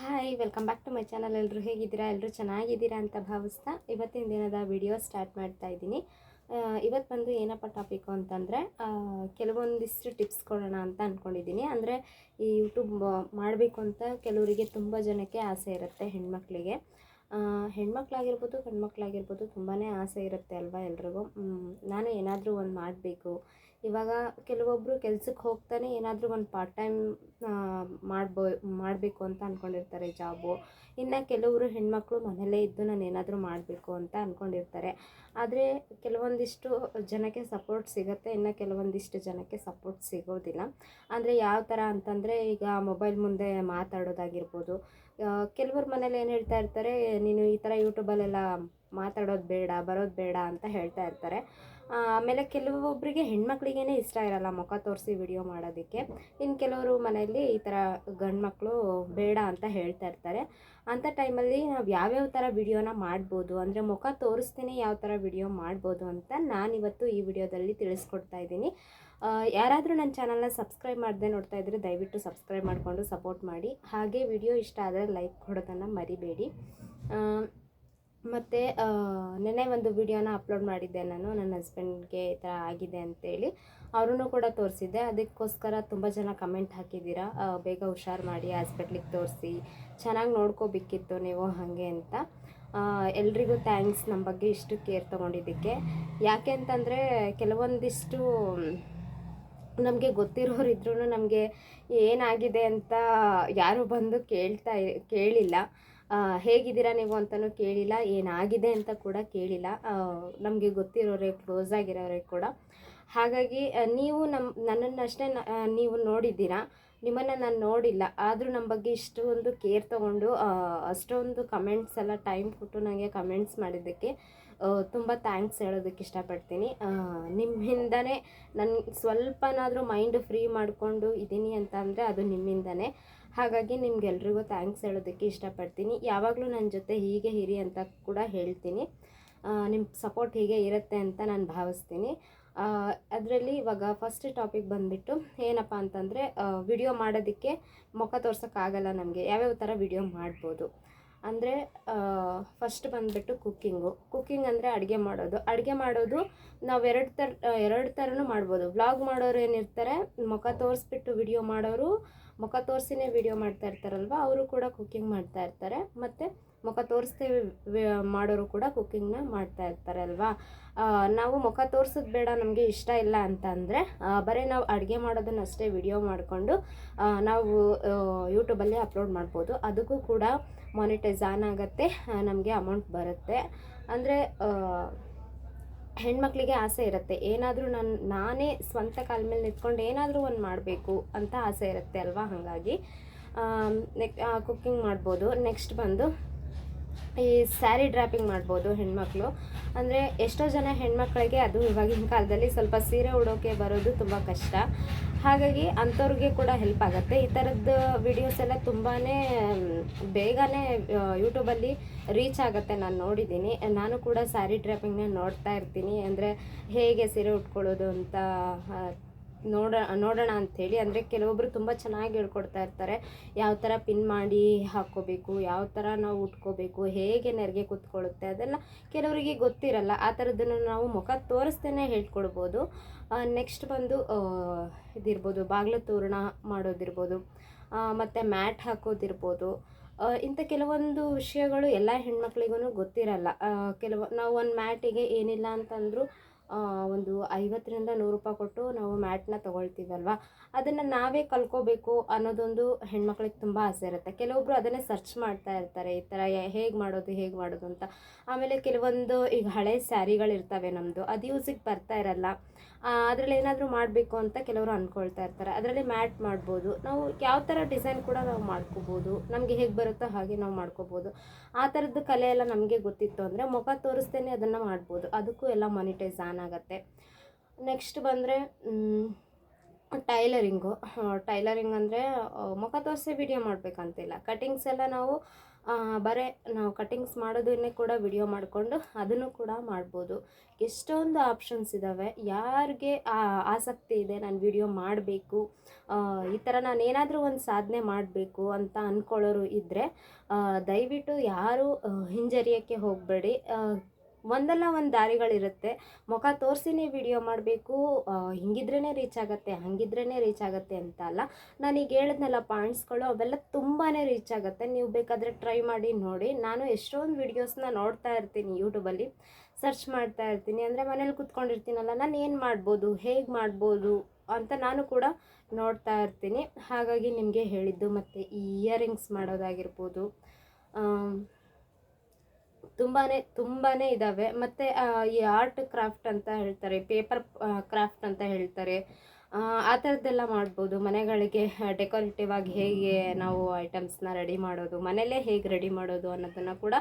Hi welcome back to my channel ಎಲ್ಲರೂ ಹೇಗಿದ್ದೀರಾ? ಎಲ್ಲರೂ ಚೆನ್ನಾಗಿದ್ದೀರಾ ಅಂತ ಭಾವಿಸ್ತಾ ಇವತ್ತಿನ ದಿನದ ವಿಡಿಯೋ ಸ್ಟಾರ್ಟ್ ಮಾಡ್ತಾ ಇದ್ದೀನಿ. ಇವತ್ತು ಬಂದು ಏನಪ್ಪ ಟಾಪಿಕ್ಕು ಅಂತಂದರೆ ಕೆಲವೊಂದಿಷ್ಟು ಟಿಪ್ಸ್ ಕೊಡೋಣ ಅಂತ ಅಂದ್ಕೊಂಡಿದ್ದೀನಿ ಅಂದರೆ ಈ ಯೂಟ್ಯೂಬ್ ಮಾಡಬೇಕು ಅಂತ ಕೆಲವರಿಗೆ ತುಂಬ ಜನಕ್ಕೆ ಆಸೆ ಇರುತ್ತೆ ಹೆಣ್ಮಕ್ಳಿಗೆ. ಹೆಣ್ಮಕ್ಳಾಗಿರ್ಬೋದು, ಗಂಡ್ಮಕ್ಳಾಗಿರ್ಬೋದು ತುಂಬಾ ಆಸೆ ಇರುತ್ತೆ ಅಲ್ವಾ ಎಲ್ರಿಗೂ? ನಾನು ಏನಾದರೂ ಒಂದು ಮಾಡಬೇಕು ಇವಾಗ ಕೆಲವೊಬ್ಬರು ಕೆಲ್ಸಕ್ಕೆ ಹೋಗ್ತಾನೆ ಏನಾದರೂ ಒಂದು ಪಾರ್ಟ್ ಟೈಮ್ ಮಾಡ್ಬೋ, ಮಾಡಬೇಕು ಅಂತ ಅಂದ್ಕೊಂಡಿರ್ತಾರೆ ಜಾಬು ಇನ್ನು ಕೆಲವರು ಹೆಣ್ಮಕ್ಳು ಮನೆಯಲ್ಲೇ ಇದ್ದು ನಾನು ಏನಾದರೂ ಮಾಡಬೇಕು ಅಂತ ಅಂದ್ಕೊಂಡಿರ್ತಾರೆ ಆದರೆ ಕೆಲವೊಂದಿಷ್ಟು ಜನಕ್ಕೆ ಸಪೋರ್ಟ್ ಸಿಗುತ್ತೆ, ಇನ್ನು ಕೆಲವೊಂದಿಷ್ಟು ಜನಕ್ಕೆ ಸಪೋರ್ಟ್ ಸಿಗೋದಿಲ್ಲ. ಅಂದರೆ ಯಾವ ಥರ ಅಂತಂದರೆ ಈಗ ಮೊಬೈಲ್ ಮುಂದೆ ಮಾತಾಡೋದಾಗಿರ್ಬೋದು. ಕೆಲವ್ರ ಮನೇಲಿ ಏನು ಹೇಳ್ತಾ ಇರ್ತಾರೆ, ನೀನು ಈ ಥರ ಯೂಟ್ಯೂಬಲ್ಲೆಲ್ಲ ಮಾತಾಡೋದು ಬೇಡ, ಬರೋದು ಬೇಡ ಅಂತ ಹೇಳ್ತಾ ಇರ್ತಾರೆ. ಆಮೇಲೆ ಕೆಲವೊಬ್ಬರಿಗೆ ಹೆಣ್ಮಕ್ಳಿಗೇ ಇಷ್ಟ ಇರಲ್ಲ ಮುಖ ತೋರಿಸಿ ವಿಡಿಯೋ ಮಾಡೋದಕ್ಕೆ. ಇನ್ನು ಕೆಲವರು ಮನೆಯಲ್ಲಿ ಈ ಥರ ಗಂಡು ಮಕ್ಕಳು ಬೇಡ ಅಂತ ಹೇಳ್ತಾ ಇರ್ತಾರೆ. ಅಂಥ ಟೈಮಲ್ಲಿ ನಾವು ಯಾವ್ಯಾವ ಥರ ವಿಡಿಯೋನ ಮಾಡ್ಬೋದು, ಅಂದರೆ ಮುಖ ತೋರಿಸ್ತೀನಿ ಯಾವ ಥರ ವಿಡಿಯೋ ಮಾಡ್ಬೋದು ಅಂತ ನಾನಿವತ್ತು ಈ ವಿಡಿಯೋದಲ್ಲಿ ತಿಳಿಸ್ಕೊಡ್ತಾ ಇದ್ದೀನಿ. ಯಾರಾದರೂ ನನ್ನ ಚಾನಲ್ನ ಸಬ್ಸ್ಕ್ರೈಬ್ ಮಾಡದೆ ನೋಡ್ತಾ ಇದ್ದರೆ ದಯವಿಟ್ಟು ಸಬ್ಸ್ಕ್ರೈಬ್ ಮಾಡಿಕೊಂಡು ಸಪೋರ್ಟ್ ಮಾಡಿ. ಹಾಗೆ ವಿಡಿಯೋ ಇಷ್ಟ ಆದರೆ ಲೈಕ್ ಕೊಡೋದನ್ನು ಮರಿಬೇಡಿ. ಮತ್ತು ನೆನ್ನೆ ಒಂದು ವಿಡಿಯೋನ ಅಪ್ಲೋಡ್ ಮಾಡಿದ್ದೆ ನಾನು, ನನ್ನ ಹಸ್ಬೆಂಡ್ಗೆ ಈ ಥರ ಆಗಿದೆ ಅಂತೇಳಿ. ಅವ್ರೂ ಕೂಡ ತೋರಿಸಿದ್ದೆ. ಅದಕ್ಕೋಸ್ಕರ ತುಂಬ ಜನ ಕಮೆಂಟ್ ಹಾಕಿದ್ದೀರಾ? ಬೇಗ ಹುಷಾರು ಮಾಡಿ ಹಾಸ್ಪಿಟ್ಲಿಗೆ ತೋರಿಸಿ. ಚೆನ್ನಾಗಿ ನೋಡ್ಕೋಬೇಕಿತ್ತು ನೀವು ಹಾಗೆ ಅಂತ. ಎಲ್ರಿಗೂ ಥ್ಯಾಂಕ್ಸ್ ನಮ್ಮ ಬಗ್ಗೆ ಇಷ್ಟು ಕೇರ್ ತೊಗೊಂಡಿದ್ದಕ್ಕೆ. ಯಾಕೆ ಅಂತಂದರೆ, ಕೆಲವೊಂದಿಷ್ಟು ನಮಗೆ ಗೊತ್ತಿರೋರು ಇದ್ರೂ ನಮಗೆ ಏನಾಗಿದೆ ಅಂತ ಯಾರು ಬಂದು ಕೇಳ್ತಾ, ಕೇಳಿಲ್ಲ. ಹೇಗಿದ್ದೀರಾ ನೀವು ಅಂತಲೂ ಕೇಳಿಲ್ಲ, ಏನಾಗಿದೆ ಅಂತ ಕೂಡ ಕೇಳಿಲ್ಲ. ನಮಗೆ ಗೊತ್ತಿರೋರೆ ಕ್ಲೋಸ್ ಆಗಿರೋರೆ ಕೂಡ. ಹಾಗಾಗಿ ನೀವು ನಮ್ಮ ನನ್ನನ್ನು ಅಷ್ಟೇ ನೀವು ನೋಡಿದ್ದೀರಾ? ನಿಮ್ಮನ್ನು ನಾನು ನೋಡಿಲ್ಲ. ಆದರೂ ನಮ್ಮ ಬಗ್ಗೆ ಇಷ್ಟೊಂದು ಕೇರ್ ತೊಗೊಂಡು ಅಷ್ಟೊಂದು ಕಮೆಂಟ್ಸ್ ಎಲ್ಲ ಟೈಮ್ ಕೊಟ್ಟು ನನಗೆ ಕಮೆಂಟ್ಸ್ ಮಾಡಿದ್ದಕ್ಕೆ ತುಂಬ ಥ್ಯಾಂಕ್ಸ್ ಹೇಳೋದಕ್ಕೆ ಇಷ್ಟಪಡ್ತೀನಿ. ನಿಮ್ಮಿಂದನೇ ನನ್ನ ಸ್ವಲ್ಪನಾದರೂ ಮೈಂಡ್ ಫ್ರೀ ಮಾಡಿಕೊಂಡು ಇದ್ದೀನಿ ಅಂತ ಅಂದರೆ ಅದು ನಿಮ್ಮಿಂದನೇ. ಹಾಗಾಗಿ ನಿಮ್ಗೆಲ್ರಿಗೂ ಥ್ಯಾಂಕ್ಸ್ ಹೇಳೋದಕ್ಕೆ ಇಷ್ಟಪಡ್ತೀನಿ. ಯಾವಾಗಲೂ ನನ್ನ ಜೊತೆ ಹೀಗೆ ಇರಿ ಅಂತ ಕೂಡ ಹೇಳ್ತೀನಿ. ನಿಮ್ಮ ಸಪೋರ್ಟ್ ಹೀಗೆ ಇರುತ್ತೆ ಅಂತ ನಾನು ಭಾವಿಸ್ತೀನಿ. ಅದರಲ್ಲಿ ಇವಾಗ ಫಸ್ಟ್ ಟಾಪಿಕ್ ಬಂದುಬಿಟ್ಟು ಏನಪ್ಪ ಅಂತಂದರೆ ವಿಡಿಯೋ ಮಾಡೋದಕ್ಕೆ ಮುಖ ತೋರ್ಸೋಕ್ಕಾಗಲ್ಲ ನಮಗೆ. ಯಾವ್ಯಾವ ಥರ ವಿಡಿಯೋ ಮಾಡ್ಬೋದು. ಅಂದರೆ ಫಸ್ಟ್ ಬಂದುಬಿಟ್ಟು ಕುಕ್ಕಿಂಗು ಕುಕ್ಕಿಂಗ್ ಅಂದರೆ ಅಡುಗೆ ಮಾಡೋದು. ಅಡುಗೆ ಮಾಡೋದು ನಾವು ಎರಡು ಥರ ಎರಡು ಥರನೂ ಮಾಡ್ಬೋದು. ವ್ಲಾಗ್ ಮಾಡೋರು ಏನಿರ್ತಾರೆ, ಮುಖ ತೋರಿಸ್ಬಿಟ್ಟು ವಿಡಿಯೋ ಮಾಡೋರು, ಮುಖ ತೋರಿಸಿನೇ ವಿಡಿಯೋ ಮಾಡ್ತಾ ಇರ್ತಾರಲ್ವ, ಅವರು ಕೂಡ ಕುಕ್ಕಿಂಗ್ ಮಾಡ್ತಾ ಇರ್ತಾರೆ. ಮತ್ತು ಮುಖ ತೋರಿಸ್ತೇವೆ ಮಾಡೋರು ಕೂಡ ಕುಕ್ಕಿಂಗ್ನ ಮಾಡ್ತಾ ಇರ್ತಾರೆ ಅಲ್ವಾ ನಾವು ಮುಖ ತೋರ್ಸೋದು ಬೇಡ, ನಮಗೆ ಇಷ್ಟ ಇಲ್ಲ ಅಂತ ಅಂದರೆ ಬರೀ ನಾವು ಅಡುಗೆ ಮಾಡೋದನ್ನಷ್ಟೇ ವಿಡಿಯೋ ಮಾಡಿಕೊಂಡು ನಾವು ಯೂಟ್ಯೂಬಲ್ಲಿ ಅಪ್ಲೋಡ್ ಮಾಡ್ಬೋದು. ಅದಕ್ಕೂ ಕೂಡ ಮಾನಿಟೈಸ್ ಆನ್ ಆಗುತ್ತೆ ನಮಗೆ ಅಮೌಂಟ್ ಬರುತ್ತೆ. ಅಂದರೆ ಹೆಣ್ಮಕ್ಳಿಗೆ ಆಸೆ ಇರುತ್ತೆ. ಏನಾದರೂ ನಾನು, ನಾನೇ ಸ್ವಂತ ಕಾಲ ಮೇಲೆ ನಿಂತ್ಕೊಂಡು ಏನಾದರೂ ಒಂದು ಮಾಡಬೇಕು ಅಂತ ಆಸೆ ಇರುತ್ತೆ ಅಲ್ವಾ? ಹಾಗಾಗಿ ನೆಕ್ ಕುಕ್ಕಿಂಗ್ ಮಾಡ್ಬೋದು. ನೆಕ್ಸ್ಟ್ ಬಂದು ಈ ಸ್ಯಾರಿ ಡ್ರಾಪಿಂಗ್ ಮಾಡ್ಬೋದು ಹೆಣ್ಮಕ್ಳು. ಅಂದರೆ ಎಷ್ಟೋ ಜನ ಹೆಣ್ಮಕ್ಳಿಗೆ ಅದು ಇವಾಗಿನ ಕಾಲದಲ್ಲಿ ಸ್ವಲ್ಪ ಸೀರೆ ಉಡೋಕೆ ಬರೋದು ತುಂಬ ಕಷ್ಟ. ಹಾಗಾಗಿ ಅಂಥವ್ರಿಗೆ ಕೂಡ ಹೆಲ್ಪ್ ಆಗುತ್ತೆ. ಈ ಥರದ್ದು ವಿಡಿಯೋಸ್ ಎಲ್ಲ ತುಂಬಾ ಬೇಗನೆ ಯೂಟ್ಯೂಬಲ್ಲಿ ರೀಚ್ ಆಗುತ್ತೆ ನಾನು ನೋಡಿದ್ದೀನಿ. ನಾನು ಕೂಡ ಸ್ಯಾರಿ ಡ್ರಾಪಿಂಗ್ನ ನೋಡ್ತಾ ಇರ್ತೀನಿ. ಅಂದರೆ ಹೇಗೆ ಸೀರೆ ಉಟ್ಕೊಳ್ಳೋದು ಅಂತ ನೋಡ, ನೋಡೋಣ ಅಂಥೇಳಿ ಅಂದರೆ ಕೆಲವೊಬ್ಬರು ತುಂಬ ಚೆನ್ನಾಗಿ ಹೇಳ್ಕೊಡ್ತಾ ಇರ್ತಾರೆ. ಯಾವ ಥರ ಪಿನ್ ಮಾಡಿ ಹಾಕ್ಕೋಬೇಕು, ಯಾವ ಥರ ನಾವು ಉಟ್ಕೋಬೇಕು, ಹೇಗೆ ನೆರಿಗೆ ಕುತ್ಕೊಳ್ಳುತ್ತೆ ಅದೆಲ್ಲ ಕೆಲವರಿಗೆ ಗೊತ್ತಿರಲ್ಲ. ಆ ಥರದ್ದನ್ನು ನಾವು ಮುಖ ತೋರಿಸ್ತೇನೆ ಹೇಳ್ಕೊಡ್ಬೋದು. ನೆಕ್ಸ್ಟ್ ಬಂದು ಇದಿರ್ಬೋದು, ಬಾಗಿಲು ತೋರಣ ಮಾಡೋದಿರ್ಬೋದು ಮತ್ತು ಮ್ಯಾಟ್ ಹಾಕೋದಿರ್ಬೋದು. ಇಂಥ ಕೆಲವೊಂದು ವಿಷಯಗಳು ಎಲ್ಲ ಹೆಣ್ಮಕ್ಳಿಗೂ ಗೊತ್ತಿರಲ್ಲ. ಕೆಲವು, ನಾವು ಒಂದು ಮ್ಯಾಟಿಗೆ ಏನಿಲ್ಲ ಅಂತಂದರೂ ಒಂದು ಐವತ್ತರಿಂದ ನೂರು ರೂಪಾಯಿ ಕೊಟ್ಟು ನಾವು ಮ್ಯಾಟ್ನ ತೊಗೊಳ್ತೀವಲ್ವ? ಅದನ್ನು ನಾವೇ ಕಲ್ಕೋಬೇಕು ಅನ್ನೋದೊಂದು ಹೆಣ್ಮಕ್ಳಿಗೆ ತುಂಬ ಆಸೆ ಇರುತ್ತೆ. ಕೆಲವೊಬ್ಬರು ಅದನ್ನೇ ಸರ್ಚ್ ಮಾಡ್ತಾ ಇರ್ತಾರೆ, ಈ ಥರ ಹೇಗೆ ಮಾಡೋದು ಹೇಗೆ ಮಾಡೋದು ಅಂತ. ಆಮೇಲೆ ಕೆಲವೊಂದು ಈಗ ಹಳೆ ಸ್ಯಾರಿಗಳಿರ್ತವೆ ನಮ್ಮದು ಅದು ಯೂಸಿಗೆ ಬರ್ತಾ ಇರಲ್ಲ. ಅದರಲ್ಲಿ ಏನಾದರೂ ಮಾಡಬೇಕು ಅಂತ ಕೆಲವರು ಅಂದ್ಕೊಳ್ತಾ ಇರ್ತಾರೆ. ಅದರಲ್ಲಿ ಮ್ಯಾಟ್ ಮಾಡ್ಬೋದು. ನಾವು ಯಾವ ಥರ ಡಿಸೈನ್ ಕೂಡ ನಾವು ಮಾಡ್ಕೋಬೋದು. ನಮಗೆ ಹೇಗೆ ಬರುತ್ತೋ ಹಾಗೆ ನಾವು ಮಾಡ್ಕೋಬೋದು. ಆ ಥರದ್ದು ಕಲೆ ಎಲ್ಲ ನಮಗೆ ಗೊತ್ತಿತ್ತು ಅಂದರೆ ಮುಖ ತೋರಿಸ್ತೇನೆ ಅದನ್ನು ಮಾಡ್ಬೋದು. ಅದಕ್ಕೂ ಎಲ್ಲ ಮಾನಿಟೈಸ್ ಆನ್ ಆಗುತ್ತೆ. ನೆಕ್ಸ್ಟ್ ಬಂದರೆ ಟೈಲರಿಂಗು ಟೈಲರಿಂಗ್ ಅಂದರೆ ಮುಖ ತೋರಿಸಿ ವಿಡಿಯೋ ಮಾಡಬೇಕಂತಿಲ್ಲ. ಕಟಿಂಗ್ಸ್ ಎಲ್ಲ ನಾವು ಬರೀ, ನಾವು ಕಟಿಂಗ್ಸ್ ಮಾಡೋದನ್ನೇ ಕೂಡ ವಿಡಿಯೋ ಮಾಡಿಕೊಂಡು ಅದನ್ನು ಕೂಡ ಮಾಡ್ಬೋದು. ಎಷ್ಟೊಂದು ಆಪ್ಷನ್ಸ್ ಇದ್ದಾವೆ ಯಾರಿಗೆ ಆಸಕ್ತಿ ಇದೆ ನಾನು ವಿಡಿಯೋ ಮಾಡಬೇಕು ಈ ಥರ ನಾನು ಏನಾದರೂ ಒಂದು ಸಾಧನೆ ಮಾಡಬೇಕು ಅಂತ ಅಂದ್ಕೊಳ್ಳೋರು ಇದ್ದರೆ ದಯವಿಟ್ಟು ಯಾರು ಹಿಂಜರಿಯೋಕ್ಕೆ ಹೋಗಬೇಡಿ. ಒಂದಲ್ಲ ಒಂದು ದಾರಿಗಳಿರುತ್ತೆ. ಮುಖ ತೋರಿಸಿನೇ ವಿಡಿಯೋ ಮಾಡಬೇಕು ಹಿಂಗಿದ್ರೇ ರೀಚ್ ಆಗುತ್ತೆ ಹಂಗಿದ್ರೇ ರೀಚ್ ಆಗುತ್ತೆ ಅಂತ ಅಲ್ಲ. ನಾನೀಗ ಹೇಳಿದ್ನಲ್ಲ ಪಾಯಿಂಟ್ಸ್ಗಳು, ಅವೆಲ್ಲ ತುಂಬಾ ರೀಚ್ ಆಗುತ್ತೆ. ನೀವು ಬೇಕಾದರೆ ಟ್ರೈ ಮಾಡಿ ನೋಡಿ. ನಾನು ಎಷ್ಟೊಂದು ವಿಡಿಯೋಸ್ನ ನೋಡ್ತಾ ಇರ್ತೀನಿ ಯೂಟ್ಯೂಬಲ್ಲಿ ಸರ್ಚ್ ಮಾಡ್ತಾ ಇರ್ತೀನಿ. ಅಂದರೆ ಮನೇಲಿ ಕುತ್ಕೊಂಡಿರ್ತೀನಲ್ಲ, ನಾನು ಏನು ಮಾಡ್ಬೋದು, ಹೇಗೆ ಮಾಡ್ಬೋದು ಅಂತ ನಾನು ಕೂಡ ನೋಡ್ತಾ ಇರ್ತೀನಿ. ಹಾಗಾಗಿ ನಿಮಗೆ ಹೇಳಿದ್ದು ಮತ್ತು ಈ ಇಯರಿಂಗ್ಸ್ ಮಾಡೋದಾಗಿರ್ಬೋದು ತುಂಬಾ ತುಂಬಾ ಇದ್ದಾವೆ ಮತ್ತು ಈ ಆರ್ಟ್ ಕ್ರಾಫ್ಟ್ ಅಂತ ಹೇಳ್ತಾರೆ ಪೇಪರ್ ಕ್ರಾಫ್ಟ್ ಅಂತ ಹೇಳ್ತಾರೆ. ಆ, ಥರದ್ದೆಲ್ಲ ಮಾಡ್ಬೋದು. ಮನೆಗಳಿಗೆ ಡೆಕೋರೇಟಿವ್ ಆಗಿ ಹೇಗೆ ನಾವು ಐಟಮ್ಸ್ನ ರೆಡಿ ಮಾಡೋದು ಮನೆಯಲ್ಲೇ ಹೇಗೆ ರೆಡಿ ಮಾಡೋದು ಅನ್ನೋದನ್ನು ಕೂಡ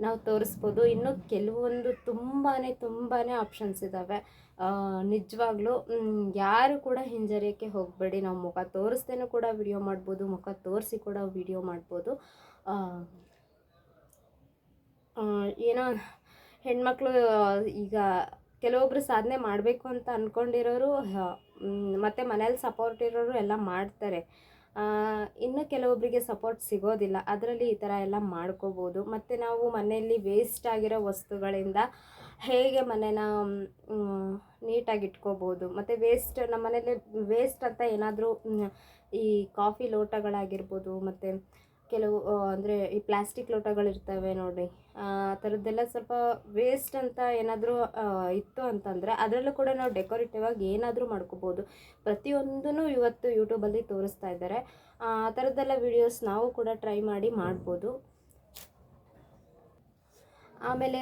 ನಾವು ತೋರಿಸ್ಬೋದು. ಇನ್ನು ಕೆಲವೊಂದು ತುಂಬಾ ತುಂಬಾ ಆಪ್ಷನ್ಸ್ ಇದ್ದಾವೆ ನಿಜವಾಗ್ಲೂ ಯಾರು ಕೂಡ ಹಿಂಜರಿಯೋಕ್ಕೆ ಹೋಗಬೇಡಿ. ನಾವು ಮುಖ ತೋರಿಸ್ದೇನೂ ಕೂಡ ವಿಡಿಯೋ ಮಾಡ್ಬೋದು ಮುಖ ತೋರಿಸಿ ಕೂಡ ವಿಡಿಯೋ ಮಾಡ್ಬೋದು. ಏನೋ ಹೆಣ್ಮಕ್ಳು ಈಗ ಕೆಲವೊಬ್ರು ಸಾಧನೆ ಮಾಡಬೇಕು ಅಂತ ಅಂದ್ಕೊಂಡಿರೋರು ಮತ್ತು ಮನೇಲಿ ಸಪೋರ್ಟ್ ಇರೋರು ಎಲ್ಲ ಮಾಡ್ತಾರೆ. ಇನ್ನು ಕೆಲವೊಬ್ಬರಿಗೆ ಸಪೋರ್ಟ್ ಸಿಗೋದಿಲ್ಲ. ಅದರಲ್ಲಿ ಈ ಥರ ಎಲ್ಲ ಮಾಡ್ಕೋಬೋದು. ಮತ್ತು ನಾವು ಮನೆಯಲ್ಲಿ ವೇಸ್ಟ್ ಆಗಿರೋ ವಸ್ತುಗಳಿಂದ ಹೇಗೆ ಮನೇನ ನೀಟಾಗಿ ಇಟ್ಕೋಬೋದು. ಮತ್ತು ವೇಸ್ಟ್ ನಮ್ಮ ಮನೇಲಿ ವೇಸ್ಟ್ ಅಂತ ಏನಾದರೂ ಈ ಕಾಫಿ ಲೋಟಗಳಾಗಿರ್ಬೋದು, ಮತ್ತು ಕೆಲವು ಅಂದರೆ ಈ ಪ್ಲಾಸ್ಟಿಕ್ ಲೋಟಗಳಿರ್ತವೆ ನೋಡಿ. ಆ ಥರದ್ದೆಲ್ಲ ಸ್ವಲ್ಪ ವೇಸ್ಟ್ ಅಂತ ಏನಾದರೂ ಇತ್ತು ಅಂತಂದರೆ ಅದರಲ್ಲೂ ಕೂಡ ನಾವು ಡೆಕೋರೇಟಿವ್ ಆಗಿ ಏನಾದರೂ ಮಾಡ್ಕೋಬೋದು. ಪ್ರತಿಯೊಂದೂ ಇವತ್ತು ಯೂಟ್ಯೂಬಲ್ಲಿ ತೋರಿಸ್ತಾ ಇದ್ದಾರೆ. ಆ ಥರದ್ದೆಲ್ಲ ವಿಡಿಯೋಸ್ ನಾವು ಕೂಡ ಟ್ರೈ ಮಾಡಿ ಮಾಡ್ಬೋದು. ಆಮೇಲೆ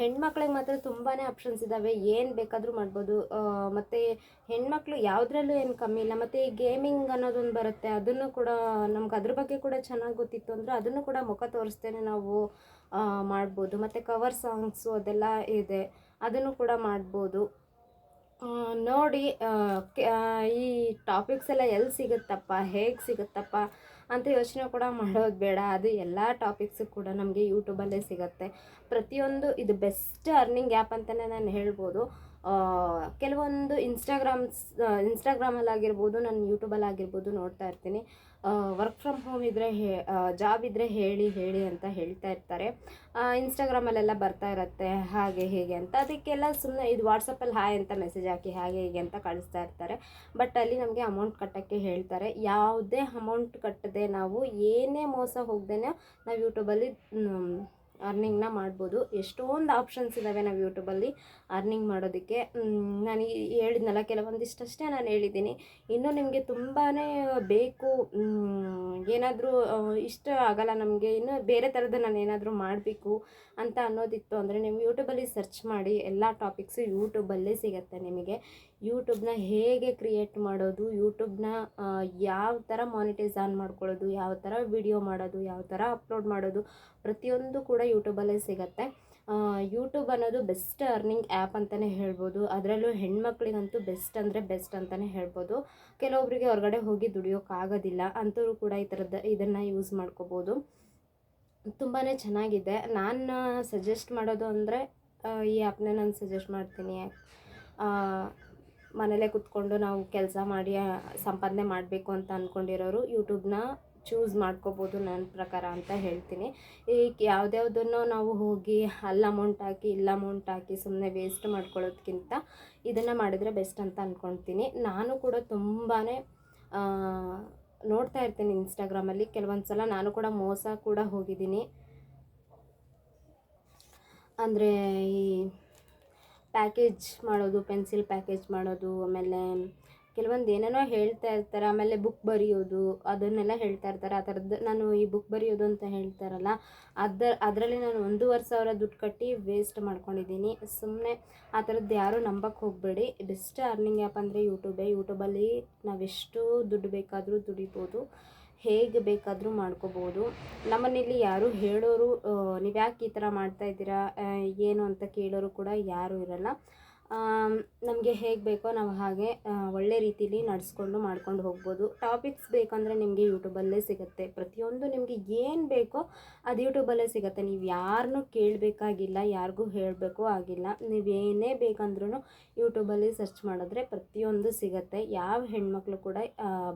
ಹೆಣ್ಮಕ್ಳಿಗೆ ಮಾತ್ರ ತುಂಬಾ ಆಪ್ಷನ್ಸ್ ಇದ್ದಾವೆ ಏನು ಬೇಕಾದರೂ ಮಾಡ್ಬೋದು. ಮತ್ತು ಹೆಣ್ಮಕ್ಳು ಯಾವುದ್ರಲ್ಲೂ ಏನು ಕಮ್ಮಿ ಇಲ್ಲ. ಮತ್ತು ಈ ಗೇಮಿಂಗ್ ಅನ್ನೋದೊಂದು ಬರುತ್ತೆ. ಅದನ್ನು ಕೂಡ ನಮ್ಗೆ ಅದ್ರ ಬಗ್ಗೆ ಕೂಡ ಚೆನ್ನಾಗಿ ಗೊತ್ತಿತ್ತು ಅಂದರೆ ಅದನ್ನು ಕೂಡ ಮುಖ ತೋರಿಸ್ತೇನೆ ನಾವು ಮಾಡ್ಬೋದು. ಮತ್ತು ಕವರ್ ಸಾಂಗ್ಸು ಅದೆಲ್ಲ ಇದೆ. ಅದನ್ನು ಕೂಡ ಮಾಡ್ಬೋದು. ನೋಡಿ ಈ ಟಾಪಿಕ್ಸ್ ಎಲ್ಲ ಎಲ್ಲಿ ಸಿಗುತ್ತಪ್ಪ? ಹೇಗೆ ಸಿಗುತ್ತಪ್ಪ? ಅಂತ ಯೋಚನೆ ಕೂಡ ಮಾಡೋದು ಬೇಡ. ಅದು ಎಲ್ಲ ಟಾಪಿಕ್ಸು ಕೂಡ ನಮಗೆ ಯೂಟ್ಯೂಬಲ್ಲೇ ಸಿಗುತ್ತೆ. ಪ್ರತಿಯೊಂದು ಇದು ಬೆಸ್ಟ್ ಅರ್ನಿಂಗ್ ಆ್ಯಪ್ ಅಂತಲೇ ನಾನು ಹೇಳ್ಬೋದು. ಕೆಲವೊಂದು ಇನ್ಸ್ಟಾಗ್ರಾಮ್ಸ್ ಇನ್ಸ್ಟಾಗ್ರಾಮಲ್ಲಿ ಆಗಿರ್ಬೋದು ನಾನು ಯೂಟ್ಯೂಬಲ್ಲಿ ಆಗಿರ್ಬೋದು ನೋಡ್ತಾ ಇರ್ತೀನಿ. ವರ್ಕ್ ಫ್ರಮ್ ಹೋಮ್ ಇದ್ದರೆ ಹೇ ಜಾಬ್ ಇದ್ದರೆ ಹೇಳಿ ಹೇಳಿ ಅಂತ ಹೇಳ್ತಾ ಇರ್ತಾರೆ. ಇನ್ಸ್ಟಾಗ್ರಾಮಲ್ಲೆಲ್ಲ ಬರ್ತಾ ಇರುತ್ತೆ, ಹಾಗೆ, ಹೇಗೆ ಅಂತ. ಅದಕ್ಕೆಲ್ಲ ಸುಮ್ಮನೆ ಇದು ವಾಟ್ಸಪ್ಪಲ್ಲಿ ಹಾಯ್ ಅಂತ ಮೆಸೇಜ್ ಹಾಕಿ, ಹಾಗೆ, ಹೀಗೆ ಅಂತ ಕಳಿಸ್ತಾ ಇರ್ತಾರೆ. ಬಟ್ ಅಲ್ಲಿ ನಮಗೆ ಅಮೌಂಟ್ ಕಟ್ಟೋಕ್ಕೆ ಹೇಳ್ತಾರೆ. ಯಾವುದೇ ಅಮೌಂಟ್ ಕಟ್ಟದೆ ನಾವು ಏನೇ ಮೋಸ ಹೋಗ್ದೇ ನಾವು ಯೂಟ್ಯೂಬಲ್ಲಿ ಅರ್ನಿಂಗ್ನ ಮಾಡ್ಬೋದು. ಎಷ್ಟೊಂದು ಆಪ್ಷನ್ಸ್ ಇದ್ದಾವೆ ನಾವು ಯೂಟ್ಯೂಬಲ್ಲಿ ಅರ್ನಿಂಗ್ ಮಾಡೋದಕ್ಕೆ. ನಾನು ಹೇಳಿದ್ನಲ್ಲ, ಕೆಲವೊಂದಿಷ್ಟಷ್ಟೇ ನಾನು ಹೇಳಿದ್ದೀನಿ. ಇನ್ನೂ ನಿಮಗೆ ತುಂಬಾ ಬೇಕು ಏನಾದರೂ ಇಷ್ಟ ಆಗಲ್ಲ ನಮಗೆ, ಇನ್ನೂ ಬೇರೆ ಥರದ ನಾನು ಏನಾದರೂ ಮಾಡಬೇಕು ಅಂತ ಅನ್ನೋದಿತ್ತು ಅಂದರೆ, ನೀವು ಯೂಟ್ಯೂಬಲ್ಲಿ ಸರ್ಚ್ ಮಾಡಿ, ಎಲ್ಲ ಟಾಪಿಕ್ಸು ಯೂಟ್ಯೂಬಲ್ಲೇ ಸಿಗುತ್ತೆ ನಿಮಗೆ. ಯೂಟ್ಯೂಬ್ನ ಹೇಗೆ ಕ್ರಿಯೇಟ್ ಮಾಡೋದು ಯೂಟ್ಯೂಬ್ನ ಯಾವ ಥರ ಮಾನಿಟೈಸ್ ಆನ್ ಮಾಡ್ಕೊಳ್ಳೋದು, ಯಾವ ಥರ ವಿಡಿಯೋ ಮಾಡೋದು, ಯಾವ ಥರ ಅಪ್ಲೋಡ್ ಮಾಡೋದು, ಪ್ರತಿಯೊಂದು ಕೂಡ ಯೂಟ್ಯೂಬಲ್ಲೇ ಸಿಗುತ್ತೆ. ಯೂಟ್ಯೂಬ್ ಅನ್ನೋದು ಬೆಸ್ಟ್ ಅರ್ನಿಂಗ್ ಆ್ಯಪ್ ಅಂತಲೇ ಹೇಳ್ಬೋದು. ಅದರಲ್ಲೂ ಹೆಣ್ಮಕ್ಳಿಗಂತೂ ಬೆಸ್ಟ್ ಅಂದರೆ ಬೆಸ್ಟ್ ಅಂತಲೇ ಹೇಳ್ಬೋದು. ಕೆಲವೊಬ್ಬರಿಗೆ ಹೊರಗಡೆ ಹೋಗಿ ದುಡಿಯೋಕ್ಕಾಗೋದಿಲ್ಲ ಅಂಥವ್ರು ಕೂಡ ಈ ಥರದ ಇದನ್ನು ಯೂಸ್ ಮಾಡ್ಕೋಬೋದು. ತುಂಬಾ ಚೆನ್ನಾಗಿದೆ. ನಾನು ಸಜೆಸ್ಟ್ ಮಾಡೋದು ಅಂದರೆ ಈ ಆ್ಯಪ್ನ ನಾನು ಸಜೆಸ್ಟ್ ಮಾಡ್ತೀನಿ. ಮನೇಲೇ ಕುತ್ಕೊಂಡು ನಾವು ಕೆಲಸ ಮಾಡಿ ಸಂಪಾದನೆ ಮಾಡಬೇಕು ಅಂತ ಅಂದ್ಕೊಂಡಿರೋರು ಯೂಟ್ಯೂಬ್ನ ಚೂಸ್ ಮಾಡ್ಕೋಬೋದು ನನ್ನ ಪ್ರಕಾರ ಅಂತ ಹೇಳ್ತೀನಿ. ಈಗ ಯಾವುದ್ಯಾವುದನ್ನು ನಾವು ಹೋಗಿ ಅಲ್ಲಿ ಅಮೌಂಟ್ ಹಾಕಿ, ಇಲ್ಲ ಅಮೌಂಟ್ ಹಾಕಿ ಸುಮ್ಮನೆ ವೇಸ್ಟ್ ಮಾಡ್ಕೊಳ್ಳೋದ್ಕಿಂತ ಇದನ್ನು ಮಾಡಿದರೆ ಬೆಸ್ಟ್ ಅಂತ ಅಂದ್ಕೊಳ್ತೀನಿ ನಾನು ಕೂಡ ತುಂಬಾ ನೋಡ್ತಾ ಇರ್ತೀನಿ ಇನ್ಸ್ಟಾಗ್ರಾಮಲ್ಲಿ ಕೆಲವೊಂದು ಸಲ ನಾನು ಕೂಡ ಮೋಸ ಕೂಡ ಹೋಗಿದ್ದೀನಿ. ಅಂದರೆ ಈ ಪ್ಯಾಕೇಜ್ ಮಾಡೋದು, ಪೆನ್ಸಿಲ್ ಪ್ಯಾಕೇಜ್ ಮಾಡೋದು, ಆಮೇಲೆ ಕೆಲವೊಂದು ಏನೇನೋ ಹೇಳ್ತಾ ಇರ್ತಾರೆ, ಆಮೇಲೆ ಬುಕ್ ಬರೆಯೋದು, ಅದನ್ನೆಲ್ಲ ಹೇಳ್ತಾ ಇರ್ತಾರೆ. ಆ ಥರದ್ದು ನಾನು ಈ ಬುಕ್ ಬರೆಯೋದು ಅಂತ ಹೇಳ್ತಾರಲ್ಲ ಅದರ ಅದರಲ್ಲಿ ನಾನು ಒಂದೂವರೆ ಸಾವಿರ ದುಡ್ಡು ಕಟ್ಟಿ ವೇಸ್ಟ್ ಮಾಡ್ಕೊಂಡಿದ್ದೀನಿ. ಸುಮ್ಮನೆ ಆ ಥರದ್ದು ಯಾರೂ ನಂಬಕ್ಕೆ ಹೋಗಬೇಡಿ. ಬೆಸ್ಟ್ ಅರ್ನಿಂಗ್ ಆ್ಯಪ್ ಅಂದರೆ ಯೂಟ್ಯೂಬೇ. ಯೂಟ್ಯೂಬಲ್ಲಿ ನಾವೆಷ್ಟು ದುಡ್ಡು ಬೇಕಾದರೂ ದುಡಿಬೋದು. ಹೇಗೆ ಬೇಕಾದರೂ ಮಾಡ್ಕೋಬೋದು. ನಮ್ಮನೇಲಿ ಯಾರು ಹೇಳೋರು ನೀವು ಯಾಕೆ ಈ ಥರ ಮಾಡ್ತಾ ಇದ್ದೀರಾ ಏನು ಅಂತ ಕೇಳೋರು ಕೂಡ ಯಾರೂ ಇರಲ್ಲ. ನಮಗೆ ಹೇಗೆ ಬೇಕೋ ನಾವು ಹಾಗೆ ಒಳ್ಳೆ ರೀತಿಲಿ ನಡೆಸ್ಕೊಂಡು ಮಾಡ್ಕೊಂಡು ಹೋಗ್ಬೋದು. ಟಾಪಿಕ್ಸ್ ಬೇಕಂದರೆ ನಿಮಗೆ ಯೂಟ್ಯೂಬಲ್ಲೇ ಸಿಗುತ್ತೆ. ಪ್ರತಿಯೊಂದು ನಿಮಗೆ ಏನು ಬೇಕೋ ಅದು ಯೂಟ್ಯೂಬಲ್ಲೇ ಸಿಗುತ್ತೆ. ನೀವು ಯಾರನ್ನೂ ಕೇಳಬೇಕಾಗಿಲ್ಲ, ಯಾರಿಗೂ ಹೇಳಬೇಕು ಆಗಿಲ್ಲ. ನೀವು ಏನೇ ಬೇಕಂದ್ರೂ ಯೂಟ್ಯೂಬಲ್ಲಿ ಸರ್ಚ್ ಮಾಡಿದ್ರೆ ಪ್ರತಿಯೊಂದು ಸಿಗುತ್ತೆ. ಯಾವ ಹೆಣ್ಮಕ್ಳು ಕೂಡ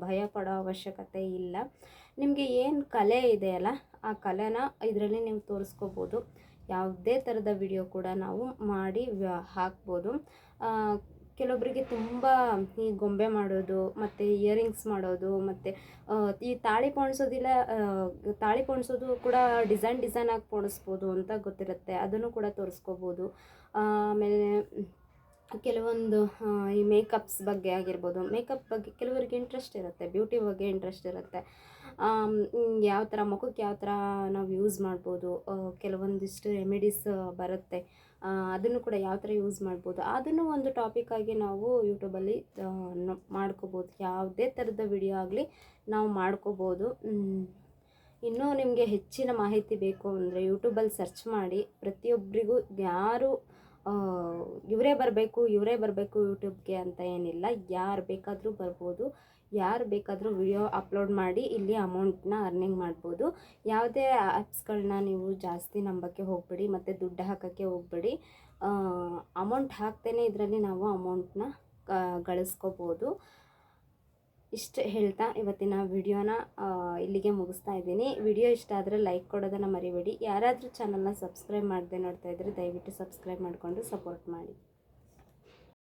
ಭಯ ಅವಶ್ಯಕತೆ ಇಲ್ಲ. ನಿಮಗೆ ಏನು ಕಲೆ ಇದೆಯಲ್ಲ ಆ ಕಲೆನ ಇದರಲ್ಲಿ ನೀವು ತೋರಿಸ್ಕೋಬೋದು. ಯಾವುದೇ ಥರದ ವಿಡಿಯೋ ಕೂಡ ನಾವು ಮಾಡಿ ಹಾಕ್ಬೋದು. ಕೆಲವೊಬ್ಬರಿಗೆ ತುಂಬ ಈ ಗೊಂಬೆ ಮಾಡೋದು, ಮತ್ತು ಇಯರಿಂಗ್ಸ್ ಮಾಡೋದು, ಮತ್ತು ಈ ತಾಳಿ ಪೋಣಿಸೋದಿಲ್ಲ ತಾಳಿ ಪೋಣಿಸೋದು ಕೂಡ ಡಿಸೈನ್ ಡಿಸೈನ್ ಆಗಿ ಪೋಣಿಸ್ಬೋದು ಅಂತ ಗೊತ್ತಿರುತ್ತೆ. ಅದನ್ನು ಕೂಡ ತೋರಿಸ್ಕೋಬೋದು. ಆಮೇಲೆ ಕೆಲವೊಂದು ಈ ಮೇಕಪ್ಸ್ ಬಗ್ಗೆ ಆಗಿರ್ಬೋದು. ಮೇಕಪ್ ಬಗ್ಗೆ ಕೆಲವರಿಗೆ ಇಂಟ್ರೆಸ್ಟ್ ಇರುತ್ತೆ ಬ್ಯೂಟಿ ಬಗ್ಗೆ ಇಂಟ್ರೆಸ್ಟ್ ಇರುತ್ತೆ. ಯಾವ ಥರ ಮುಖಕ್ಕೆ ಯಾವ ಥರ ನಾವು ಯೂಸ್ ಮಾಡ್ಬೋದು ಕೆಲವೊಂದಿಷ್ಟು ರೆಮಿಡೀಸ್ ಬರುತ್ತೆ. ಅದನ್ನು ಕೂಡ ಯಾವ ಥರ ಯೂಸ್ ಮಾಡ್ಬೋದು, ಅದನ್ನು ಒಂದು ಟಾಪಿಕ್ಕಾಗಿ ನಾವು ಯೂಟ್ಯೂಬಲ್ಲಿ ಮಾಡ್ಕೋಬೋದು. ಯಾವುದೇ ಥರದ ವಿಡಿಯೋ ಆಗಲಿ ನಾವು ಮಾಡ್ಕೋಬೋದು. ಇನ್ನೂ ನಿಮಗೆ ಹೆಚ್ಚಿನ ಮಾಹಿತಿ ಬೇಕು ಅಂದರೆ ಯೂಟ್ಯೂಬಲ್ಲಿ ಸರ್ಚ್ ಮಾಡಿ. ಪ್ರತಿಯೊಬ್ಬರಿಗೂ ಯಾರು ಇವರೇ ಬರಬೇಕು ಇವರೇ ಬರಬೇಕು ಯೂಟ್ಯೂಬ್ಗೆ ಅಂತ ಏನಿಲ್ಲ. ಯಾರು ಬೇಕಾದರೂ ಬರ್ಬೋದು. ಯಾರು ಬೇಕಾದರೂ ವಿಡಿಯೋ ಅಪ್ಲೋಡ್ ಮಾಡಿ ಇಲ್ಲಿ ಅಮೌಂಟ್ನ ಅರ್ನಿಂಗ್ ಮಾಡ್ಬೋದು. ಯಾವುದೇ ಆ್ಯಪ್ಸ್ಗಳನ್ನ ನೀವು ಜಾಸ್ತಿ ನಂಬಕ್ಕೆ ಹೋಗಬೇಡಿ, ಮತ್ತು ದುಡ್ಡು ಹಾಕೋಕ್ಕೆ ಹೋಗಬೇಡಿ. ಅಮೌಂಟ್ ಹಾಕ್ತೇನೆ ಇದರಲ್ಲಿ ನಾವು ಅಮೌಂಟ್ನ ಗಳಿಸ್ಕೋಬೋದು. ಇಷ್ಟು ಹೇಳ್ತಾ ಇವತ್ತಿನ ವಿಡಿಯೋನ ಇಲ್ಲಿಗೆ ಮುಗಿಸ್ತಾ ಇದ್ದೀನಿ. ವಿಡಿಯೋ ಇಷ್ಟ ಆದರೆ ಲೈಕ್ ಕೊಡೋದನ್ನು ಮರಿಬೇಡಿ. ಯಾರಾದರೂ ಚಾನಲ್ನ ಸಬ್ಸ್ಕ್ರೈಬ್ ಮಾಡದೆ ನೋಡ್ತಾ ಇದ್ದರೆ ದಯವಿಟ್ಟು ಸಬ್ಸ್ಕ್ರೈಬ್ ಮಾಡಿಕೊಂಡು ಸಪೋರ್ಟ್ ಮಾಡಿ.